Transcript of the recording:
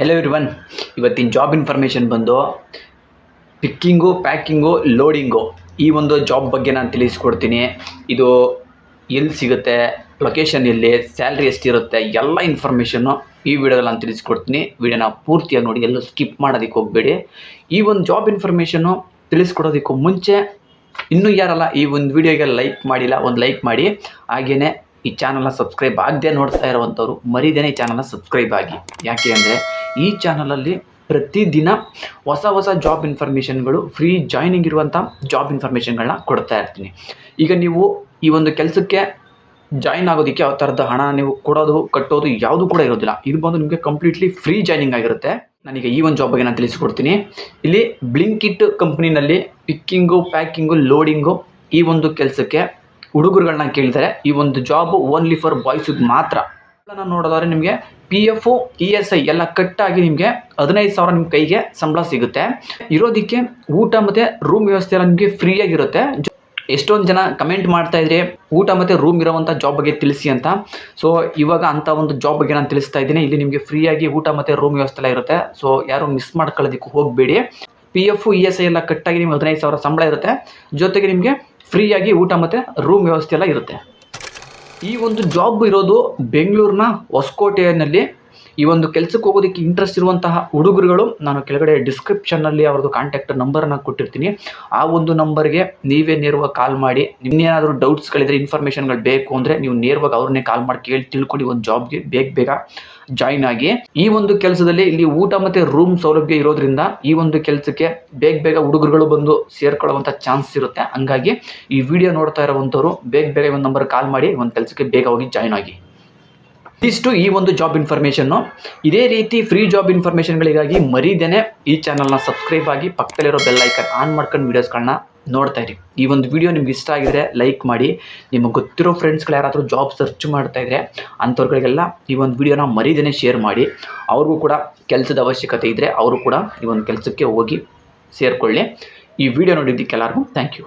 Hello everyone ಇವತ್ತಿನ job information ಬಂದು picking packing loading ಈ ಒಂದು ಜಾಬ್ ಬಗ್ಗೆ ನಾನು ತಿಳಿಸ್ಕೊಡ್ತೀನಿ. ಇದು ಎಲ್ಲಿ ಸಿಗುತ್ತೆ ಲೊಕೇಶನ್ ಎಲ್ಲಿ ಸ್ಯಾಲ್ರಿ ಎಷ್ಟಿರುತ್ತೆ, ಎಲ್ಲ ಇನ್ಫಾರ್ಮೇಷನ್ನು ಈ ವಿಡಿಯೋದಲ್ಲಿ ನಾನು ತಿಳಿಸ್ಕೊಡ್ತೀನಿ. ವಿಡಿಯೋನ ಪೂರ್ತಿಯಾಗಿ ನೋಡಿ, ಎಲ್ಲೂ ಸ್ಕಿಪ್ ಮಾಡೋದಕ್ಕೆ ಹೋಗಬೇಡಿ. ಈ ಒಂದು ಜಾಬ್ ಇನ್ಫಾರ್ಮೇಷನ್ನು ತಿಳಿಸ್ಕೊಡೋದಕ್ಕೂ ಮುಂಚೆ ಇನ್ನೂ ಯಾರಲ್ಲ, ಈ ಒಂದು ವಿಡಿಯೋಗೆ ಲೈಕ್ ಮಾಡಿಲ್ಲ, ಒಂದು ಲೈಕ್ ಮಾಡಿ. ಹಾಗೆಯೇ ಈ ಚಾನಲ್ನ ಸಬ್ಸ್ಕ್ರೈಬ್ ಆಗದೆ ನೋಡ್ತಾ ಇರೋವಂಥವ್ರು ಮರಿದೇನೆ ಈ ಚಾನಲ್ನ ಸಬ್ಸ್ಕ್ರೈಬ್ ಆಗಿ. ಯಾಕೆ ಅಂದರೆ ಈ ಚಾನಲಲ್ಲಿ ಪ್ರತಿದಿನ ಹೊಸ ಹೊಸ ಜಾಬ್ ಇನ್ಫಾರ್ಮೇಷನ್ಗಳು ಫ್ರೀ ಜಾಯ್ನಿಂಗ್ ಇರುವಂಥ ಜಾಬ್ ಇನ್ಫಾರ್ಮೇಷನ್ಗಳನ್ನ ಕೊಡ್ತಾ ಇರ್ತೀನಿ. ಈಗ ನೀವು ಈ ಒಂದು ಕೆಲಸಕ್ಕೆ ಜಾಯಿನ್ ಆಗೋದಕ್ಕೆ ಯಾವ ಥರದ ಹಣ ನೀವು ಕೊಡೋದು, ಕಟ್ಟೋದು ಯಾವುದು ಕೂಡ ಇರೋದಿಲ್ಲ. ಇದು ಬಂದು ನಿಮಗೆ ಕಂಪ್ಲೀಟ್ಲಿ ಫ್ರೀ ಜಾಯ್ನಿಂಗ್ ಆಗಿರುತ್ತೆ. ನನಗೆ ಈ ಒಂದು ಜಾಬ್ ಬಗ್ಗೆ ನಾನು ತಿಳಿಸ್ಕೊಡ್ತೀನಿ. ಇಲ್ಲಿ ಬ್ಲಿಂಕಿಟ್ ಕಂಪ್ನಿನಲ್ಲಿ ಪಿಕ್ಕಿಂಗು ಪ್ಯಾಕಿಂಗು ಲೋಡಿಂಗು ಈ ಒಂದು ಕೆಲಸಕ್ಕೆ ಹುಡುಗರುಗಳನ್ನ ಕೇಳಿದರೆ ಈ ಒಂದು ಜಾಬ್ ಓನ್ಲಿ ಫಾರ್ ಬಾಯ್ಸಿಗೆ ಮಾತ್ರ. ನಾನು ನೋಡೋದಾದ್ರೆ ನಿಮಗೆ P F E S I ಎಲ್ಲ ಕಟ್ಟಾಗಿ ನಿಮಗೆ ಹದಿನೈದು ಸಾವಿರ ನಿಮ್ಮ ಕೈಗೆ ಸಂಬಳ ಸಿಗುತ್ತೆ. ಇರೋದಕ್ಕೆ ಊಟ ಮತ್ತು ರೂಮ್ ವ್ಯವಸ್ಥೆ ಎಲ್ಲ ನಿಮಗೆ ಫ್ರೀಯಾಗಿರುತ್ತೆ ಎಷ್ಟೊಂದು ಜನ ಕಮೆಂಟ್ ಮಾಡ್ತಾ ಇದ್ರೆ ಊಟ ಮತ್ತು ರೂಮ್ ಇರೋವಂಥ ಜಾಬ್ ಬಗ್ಗೆ ತಿಳಿಸಿ ಅಂತ. ಸೊ ಇವಾಗ ಅಂಥ ಒಂದು ಜಾಬ್ ಬಗ್ಗೆ ನಾನು ತಿಳಿಸ್ತಾ ಇದ್ದೀನಿ. ಇಲ್ಲಿ ನಿಮಗೆ ಫ್ರೀಯಾಗಿ ಊಟ ಮತ್ತು ರೂಮ್ ವ್ಯವಸ್ಥೆ ಎಲ್ಲ ಇರುತ್ತೆ. ಸೊ ಯಾರು ಮಿಸ್ ಮಾಡ್ಕೊಳ್ಳೋದಕ್ಕೆ ಹೋಗಬೇಡಿ. P F E S I ಎಲ್ಲ ಕಟ್ಟಾಗಿ ನಿಮ್ಗೆ ಹದಿನೈದು ಸಾವಿರ ಸಂಬಳ ಇರುತ್ತೆ. ಜೊತೆಗೆ ನಿಮಗೆ ಫ್ರೀಯಾಗಿ ಊಟ ಮತ್ತು ರೂಮ್ ವ್ಯವಸ್ಥೆ ಎಲ್ಲ ಇರುತ್ತೆ. ಈ ಒಂದು ಜಾಬ್ ಇರೋದು ಬೆಂಗಳೂರಿನ ಹೊಸಕೋಟೆಯಲ್ಲಿ ಈ ಒಂದು ಕೆಲಸಕ್ಕೆ ಹೋಗೋದಕ್ಕೆ ಇಂಟ್ರೆಸ್ಟ್ ಇರುವಂತಹ ಹುಡುಗರುಗಳು, ನಾನು ಕೆಳಗಡೆ ಡಿಸ್ಕ್ರಿಪ್ಷನ್ನಲ್ಲಿ ಅವ್ರದ್ದು ಕಾಂಟ್ಯಾಕ್ಟ್ ನಂಬರನ್ನು ಕೊಟ್ಟಿರ್ತೀನಿ. ಆ ಒಂದು ನಂಬರ್ಗೆ ನೀವೇ ನೇರವಾಗಿ ಕಾಲ್ ಮಾಡಿ ನಿಮ್ಮೇನಾದರೂ ಡೌಟ್ಸ್ಗಳಿದ್ರೆ ಇನ್ಫಾರ್ಮೇಷನ್ಗಳು ಬೇಕು ಅಂದರೆ ನೀವು ನೇರವಾಗಿ ಅವ್ರನ್ನೇ ಕಾಲ್ ಮಾಡಿ ಕೇಳಿ ತಿಳ್ಕೊಂಡು ಒಂದು ಜಾಬ್ಗೆ ಬೇಗ ಬೇಗ ಜಾಯಿನ್ ಆಗಿ. ಈ ಒಂದು ಕೆಲಸದಲ್ಲಿ ಇಲ್ಲಿ ಊಟ ಮತ್ತು ರೂಮ್ ಸೌಲಭ್ಯ ಇರೋದ್ರಿಂದ ಈ ಒಂದು ಕೆಲಸಕ್ಕೆ ಬೇಗ ಬೇಗ ಹುಡುಗರುಗಳು ಬಂದು ಸೇರ್ಕೊಳ್ಳುವಂಥ ಚಾನ್ಸ್ ಇರುತ್ತೆ. ಹಂಗಾಗಿ ಈ ವಿಡಿಯೋ ನೋಡ್ತಾ ಇರೋವಂಥವ್ರು ಬೇಗ ಬೇಗ ಒಂದು ನಂಬರ್ ಕಾಲ್ ಮಾಡಿ ಒಂದು ಕೆಲಸಕ್ಕೆ ಬೇಗ ಹೋಗಿ ಜಾಯಿನ್ ಆಗಿ. ಇಷ್ಟು ಈ ಒಂದು ಜಾಬ್ ಇನ್ಫಾರ್ಮೇಷನ್ನು ಇದೇ ರೀತಿ ಫ್ರೀ ಜಾಬ್ ಇನ್ಫಾರ್ಮೇಷನ್ಗಳಿಗಾಗಿ ಮರೀದೇನೆ ಈ ಚಾನಲ್ನ ಸಬ್ಸ್ಕ್ರೈಬ್ ಆಗಿ ಪಕ್ಕದಲ್ಲಿರೋ ಬೆಲ್ ಐಕನ್ ಆನ್ ಮಾಡ್ಕೊಂಡು ವೀಡಿಯೋಸ್ಗಳನ್ನ ನೋಡ್ತಾ ಇರಿ. ಈ ಒಂದು ವಿಡಿಯೋ ನಿಮ್ಗೆ ಇಷ್ಟ ಆಗಿದ್ರೆ ಲೈಕ್ ಮಾಡಿ. ನಿಮಗೆ ಗೊತ್ತಿರೋ ಫ್ರೆಂಡ್ಸ್ಗಳು ಯಾರಾದರೂ ಜಾಬ್ ಸರ್ಚ್ ಮಾಡ್ತಾ ಇದ್ರೆ ಅಂಥವ್ರುಗಳಿಗೆಲ್ಲ ಈ ಒಂದು ವಿಡಿಯೋನ ಮರೀದೇನೆ ಶೇರ್ ಮಾಡಿ. ಅವ್ರಿಗೂ ಕೂಡ ಕೆಲಸದ ಅವಶ್ಯಕತೆ ಇದ್ದರೆ ಅವರು ಕೂಡ ಈ ಒಂದು ಕೆಲಸಕ್ಕೆ ಹೋಗಿ ಸೇರಿಕೊಳ್ಳಿ. ಈ ವಿಡಿಯೋ ನೋಡಿದ್ದಕ್ಕೆ ಎಲ್ಲರಿಗೂ ಥ್ಯಾಂಕ್ ಯು